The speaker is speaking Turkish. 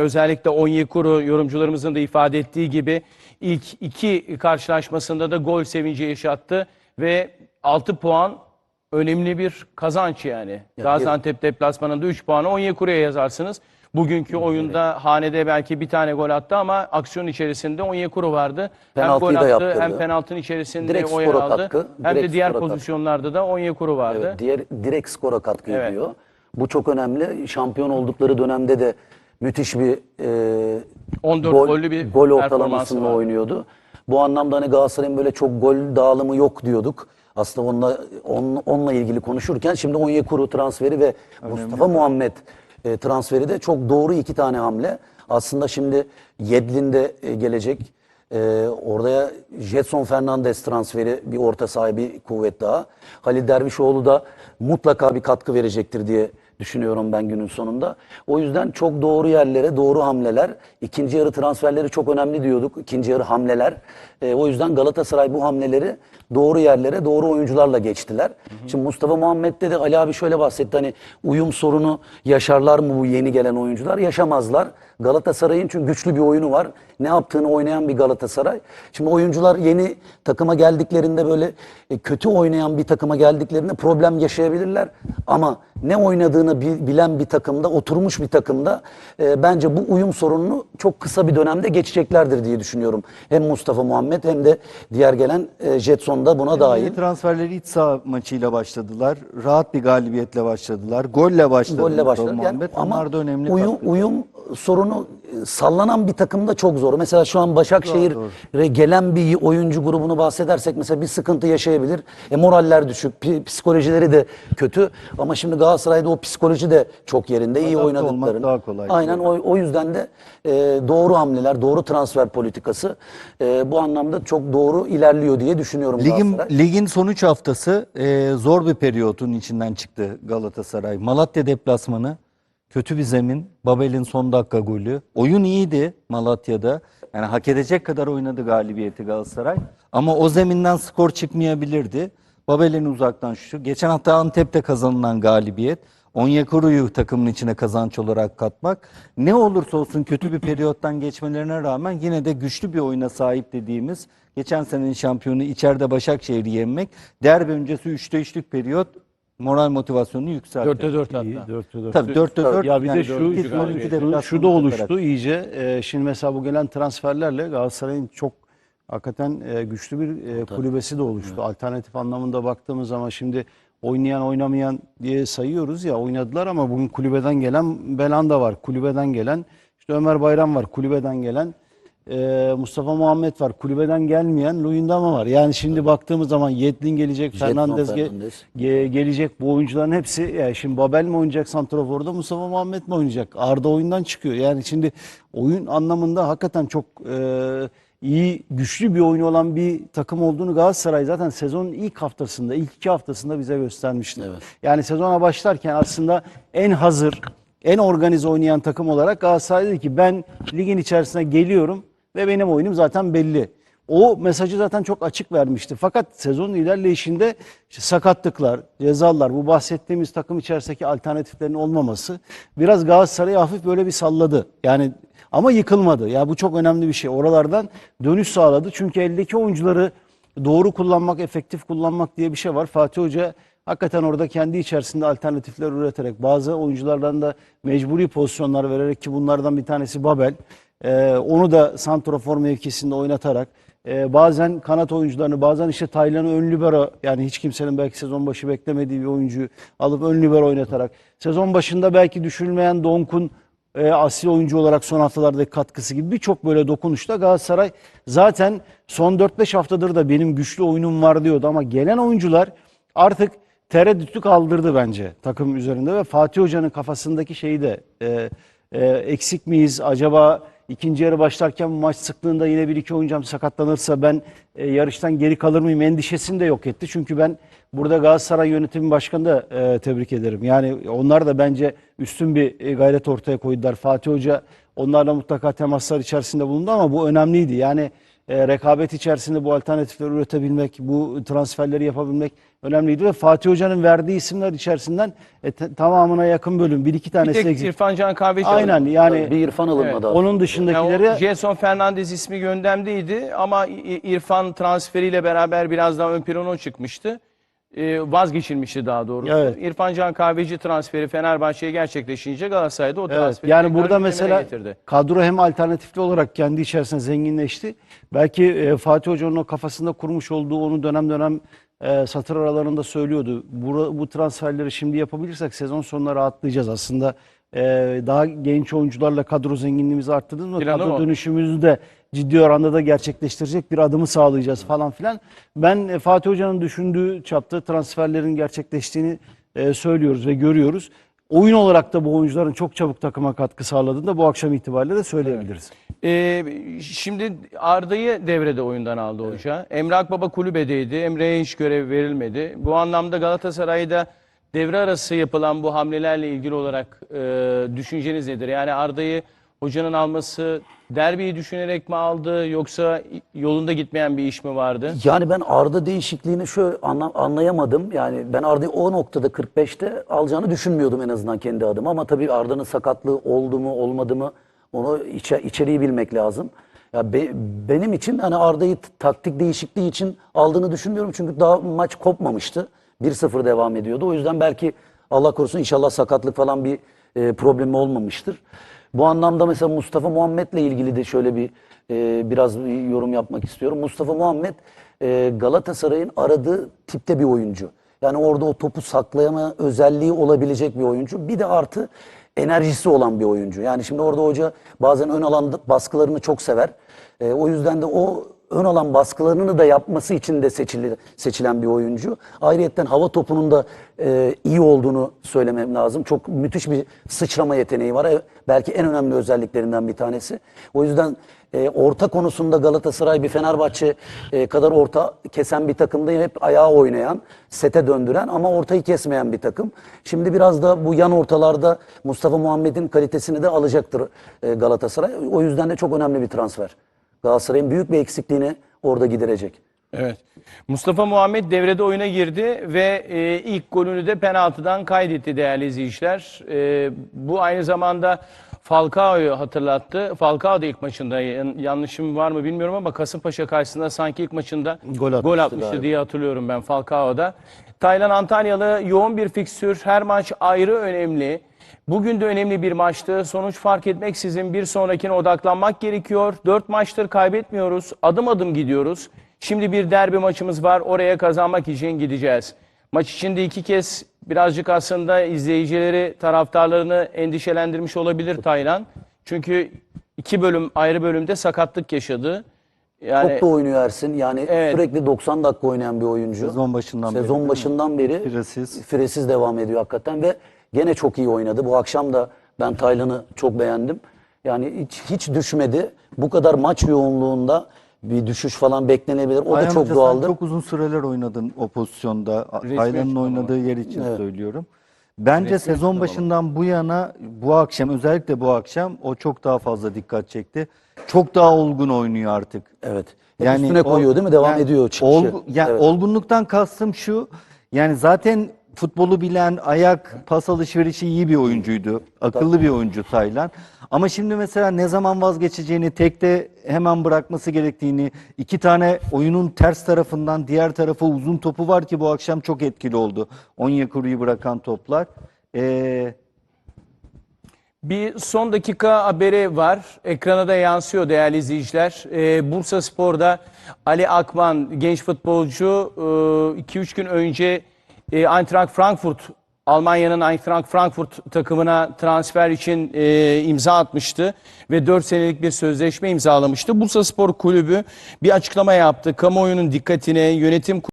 Özellikle Onyekuru yorumcularımızın da ifade ettiği gibi ilk iki karşılaşmasında da gol sevinci yaşattı ve 6 puan önemli bir kazanç yani. Gaziantep deplasmanında 3 puanı Onyekuru'ya yazarsınız. Bugünkü oyunda hanede belki bir tane gol attı ama aksiyon içerisinde Onyekuru vardı. Penaltıyı hem gol attı yaptırdı. hem penaltının içerisinde Direkt o yer aldı. katkı, Hem de diğer skora katkı. pozisyonlarda da Onyekuru vardı. Evet, diğer direkt skora katkı Evet. Bu çok önemli. Şampiyon oldukları dönemde de müthiş bir e, 14 gol, gollü bir gol ortalamasında var. oynuyordu. Bu anlamda hani Galatasaray'ın böyle çok gol dağılımı yok diyorduk. Aslında onunla, on- onunla ilgili konuşurken şimdi Onyekuru transferi ve Mustafa Muhammed e, transferi de çok doğru iki tane hamle. Aslında şimdi Yedlin de e, gelecek. Ee, oraya Jetson Fernandez transferi bir orta sahibi kuvvet daha. Halil Dervişoğlu da mutlaka bir katkı verecektir diye düşünüyorum ben günün sonunda. O yüzden çok doğru yerlere doğru hamleler. İkinci yarı transferleri çok önemli diyorduk. İkinci yarı hamleler. Ee, o yüzden Galatasaray bu hamleleri doğru yerlere doğru oyuncularla geçtiler. Şimdi Mustafa Muhammed'de de Ali abi şöyle bahsetti hani uyum sorunu yaşarlar mı bu yeni gelen oyuncular? Yaşamazlar. Galatasaray'ın çünkü güçlü bir oyunu var. Ne yaptığını oynayan bir Galatasaray. Şimdi oyuncular yeni takıma geldiklerinde böyle e, kötü oynayan bir takıma geldiklerinde problem yaşayabilirler. Ama ne oynadığını bi- bilen bir takımda, oturmuş bir takımda e, bence bu uyum sorununu çok kısa bir dönemde geçeceklerdir diye düşünüyorum. Hem Mustafa Muhammed hem de diğer gelen e, Jetson da buna dahil. Yeni transferleri iç saha maçıyla başladılar. Rahat bir galibiyetle başladılar. Golle başladı. Golle Mustafa başladı. Yani Muhammed. ama Onlar da önemli. uyum, uyum sorunu sallanan bir takımda çok zor. Mesela şu an Başakşehir'e gelen bir oyuncu grubunu bahsedersek mesela bir sıkıntı yaşayabilir. E, moraller düşük, psikolojileri de kötü. Ama şimdi Galatasaray'da o psikoloji de çok yerinde. iyi Adapte oynadıklarını. olmak daha kolay. Aynen o, o yüzden de e, doğru hamleler, doğru transfer politikası e, bu anlamda çok doğru ilerliyor diye düşünüyorum Ligin, ligin son 3 haftası e, zor bir periyotun içinden çıktı Galatasaray. Malatya deplasmanı, kötü bir zemin, Babel'in son dakika golü. Oyun iyiydi Malatya'da. Yani hak edecek kadar oynadı galibiyeti Galatasaray. Ama o zeminden skor çıkmayabilirdi. Babel'in uzaktan şutu. Geçen hafta Antep'te kazanılan galibiyet. Onyekuru'yu takımın içine kazanç olarak katmak. Ne olursa olsun kötü bir periyottan geçmelerine rağmen yine de güçlü bir oyuna sahip dediğimiz geçen senenin şampiyonu içeride Başakşehir'i yenmek. Derbi öncesi 3'te 3'lük periyot moral motivasyonunu yükseltti. 4'te 4 hatta. Dörtte dört. Tabii 4'te 4. Ya bir yani de şu, dört- şu, iki şu, deplasman şu da oluştu katarak. iyice. Ee, şimdi mesela bu gelen transferlerle Galatasaray'ın çok hakikaten e, güçlü bir e, kulübesi de oluştu. Alternatif anlamında baktığımız zaman şimdi oynayan oynamayan diye sayıyoruz ya oynadılar ama bugün kulübeden gelen Belanda var. Kulübeden gelen işte Ömer Bayram var. Kulübeden gelen e, Mustafa Muhammed var. Kulübeden gelmeyen Luyendama var. Yani şimdi baktığımız zaman Yedlin gelecek, Jetson Fernandez, ge- gelecek bu oyuncuların hepsi yani şimdi Babel mi oynayacak Santrafor'da Mustafa Muhammed mi oynayacak? Arda oyundan çıkıyor. Yani şimdi oyun anlamında hakikaten çok e, iyi, güçlü bir oyunu olan bir takım olduğunu Galatasaray zaten sezonun ilk haftasında, ilk iki haftasında bize göstermişti. Yani sezona başlarken aslında en hazır, en organize oynayan takım olarak Galatasaray dedi ki ben ligin içerisine geliyorum ve benim oyunum zaten belli. O mesajı zaten çok açık vermişti. Fakat sezonun ilerleyişinde işte sakatlıklar, cezalar, bu bahsettiğimiz takım içerisindeki alternatiflerin olmaması biraz Galatasaray'ı hafif böyle bir salladı. Yani ama yıkılmadı. Ya bu çok önemli bir şey. Oralardan dönüş sağladı. Çünkü eldeki oyuncuları doğru kullanmak, efektif kullanmak diye bir şey var. Fatih Hoca hakikaten orada kendi içerisinde alternatifler üreterek bazı oyunculardan da mecburi pozisyonlar vererek ki bunlardan bir tanesi Babel. Ee, onu da santrafor mevkisinde oynatarak e, bazen kanat oyuncularını bazen işte Taylan'ı ön libero yani hiç kimsenin belki sezon başı beklemediği bir oyuncuyu alıp ön libero oynatarak sezon başında belki düşünülmeyen Donk'un e, asil oyuncu olarak son haftalardaki katkısı gibi birçok böyle dokunuşta Galatasaray zaten son 4-5 haftadır da benim güçlü oyunum var diyordu. Ama gelen oyuncular artık tereddütü kaldırdı bence takım üzerinde ve Fatih Hoca'nın kafasındaki şeyi de e, e, eksik miyiz acaba ikinci yarı başlarken maç sıklığında yine bir iki oyuncam sakatlanırsa ben e, yarıştan geri kalır mıyım endişesini de yok etti. Çünkü ben burada Galatasaray yönetimi başkanı da e, tebrik ederim. Yani onlar da bence üstün bir e, gayret ortaya koydular. Fatih Hoca onlarla mutlaka temaslar içerisinde bulundu ama bu önemliydi. Yani e, rekabet içerisinde bu alternatifleri üretebilmek, bu transferleri yapabilmek önemliydi ve Fatih Hoca'nın verdiği isimler içerisinden e, tamamına yakın bölüm bir iki Bir tanesi tek. İrfan Can Kahveci Aynen yani bir İrfan alınmadı. abi. onun Yani o dışındakileri Jason Fernandez ismi gündemdeydi ama İ- İrfan transferiyle beraber biraz daha ön plana çıkmıştı. Ee, vazgeçilmişti daha doğrusu. Evet. İrfan Can Kahveci transferi Fenerbahçe'ye gerçekleşince Galatasaray'da o Evet, transferi yani burada mesela getirdi. kadro hem alternatifli olarak kendi içerisinde zenginleşti. Belki e, Fatih Hoca'nın o kafasında kurmuş olduğu onu dönem dönem e, satır aralarında söylüyordu. Bu, bu transferleri şimdi yapabilirsek sezon sonuna rahatlayacağız. Aslında e, daha genç oyuncularla kadro zenginliğimizi arttırdığımızda Planı kadro o. dönüşümümüzü de ciddi oranda da gerçekleştirecek bir adımı sağlayacağız falan filan. Ben e, Fatih Hoca'nın düşündüğü çapta transferlerin gerçekleştiğini e, söylüyoruz ve görüyoruz. Oyun olarak da bu oyuncuların çok çabuk takıma katkı sağladığını da bu akşam itibariyle de söyleyebiliriz. Ee, şimdi Arda'yı devrede oyundan aldı hoca. Emre Akbaba kulübedeydi. Emre'ye hiç görev verilmedi. Bu anlamda Galatasaray'da devre arası yapılan bu hamlelerle ilgili olarak e, düşünceniz nedir? Yani Arda'yı hocanın alması derbiyi düşünerek mi aldı yoksa yolunda gitmeyen bir iş mi vardı? Yani ben Arda değişikliğini şöyle anla- anlayamadım. Yani ben Arda'yı o noktada 45'te alacağını düşünmüyordum en azından kendi adıma. Ama tabii Arda'nın sakatlığı oldu mu olmadı mı onu içe, içeriği bilmek lazım. Ya be- benim için hani Arda'yı taktik değişikliği için aldığını düşünmüyorum. Çünkü daha maç kopmamıştı. 1-0 devam ediyordu. O yüzden belki Allah korusun inşallah sakatlık falan bir e, problemi olmamıştır. Bu anlamda mesela Mustafa Muhammed'le ilgili de şöyle bir e, biraz bir yorum yapmak istiyorum. Mustafa Muhammed e, Galatasaray'ın aradığı tipte bir oyuncu. Yani orada o topu saklayama özelliği olabilecek bir oyuncu. Bir de artı enerjisi olan bir oyuncu. Yani şimdi orada hoca bazen ön alanda baskılarını çok sever. E, o yüzden de o ön alan baskılarını da yapması için de seçili, seçilen bir oyuncu. Ayrıyeten hava topunun da e, iyi olduğunu söylemem lazım. Çok müthiş bir sıçrama yeteneği var. E, belki en önemli özelliklerinden bir tanesi. O yüzden e, orta konusunda Galatasaray bir Fenerbahçe e, kadar orta kesen bir takım değil. Hep ayağa oynayan, sete döndüren ama ortayı kesmeyen bir takım. Şimdi biraz da bu yan ortalarda Mustafa Muhammed'in kalitesini de alacaktır e, Galatasaray. O yüzden de çok önemli bir transfer. Galatasaray'ın büyük bir eksikliğini orada giderecek. Evet. Mustafa Muhammed devrede oyuna girdi ve e, ilk golünü de penaltıdan kaydetti değerli izleyiciler. E, bu aynı zamanda Falcao'yu hatırlattı. Falcao da ilk maçında yan- yanlışım var mı bilmiyorum ama Kasımpaşa karşısında sanki ilk maçında Gol atmıştı atmıştı galiba. diye hatırlıyorum ben Falcao'da. Taylan Antalyalı yoğun bir fikstür. Her maç ayrı önemli. Bugün de önemli bir maçtı. Sonuç fark etmeksizin bir sonrakine odaklanmak gerekiyor. Dört maçtır kaybetmiyoruz. Adım adım gidiyoruz. Şimdi bir derbi maçımız var. Oraya kazanmak için gideceğiz. Maç içinde iki kez birazcık aslında izleyicileri, taraftarlarını endişelendirmiş olabilir Taylan. Çünkü iki bölüm ayrı bölümde sakatlık yaşadı. Yani Çok da oynuyor Ersin. Yani Evet. sürekli 90 dakika oynayan bir oyuncu. Sezon başından beri, Sezon değil mi? başından beri Firesiz. firesiz devam ediyor hakikaten ve gene çok iyi oynadı. Bu akşam da ben Taylan'ı çok beğendim. Yani hiç, hiç düşmedi. Bu kadar maç yoğunluğunda bir düşüş falan beklenebilir. O da Ayhan çok Hoca, doğaldı. Sen çok uzun süreler oynadın o pozisyonda. Resmi Taylan'ın oynadığı yer için söylüyorum. Bence sezon başından bu yana bu akşam özellikle bu akşam o çok daha fazla dikkat çekti. Çok daha olgun oynuyor artık. Evet. Hep üstüne koyuyor değil mi? Devam ediyor çıkışı. olgu- yani Evet. olgunluktan kastım şu. Yani zaten futbolu bilen, ayak, pas alışverişi iyi bir oyuncuydu. Akıllı bir oyuncu Taylan. Ama şimdi mesela ne zaman vazgeçeceğini, tekte hemen bırakması gerektiğini, iki tane oyunun ters tarafından diğer tarafa uzun topu var ki bu akşam çok etkili oldu. Onyekuru'yu bırakan toplar. Ee, Bir son dakika haberi var. Ekrana da yansıyor değerli izleyiciler. Ee, Bursa Spor'da Ali Akman genç futbolcu 2-3 gün önce e, Eintracht Frankfurt Almanya'nın Eintracht Frankfurt takımına transfer için e, imza atmıştı ve 4 senelik bir sözleşme imzalamıştı. Bursa Spor Kulübü bir açıklama yaptı. Kamuoyunun dikkatine yönetim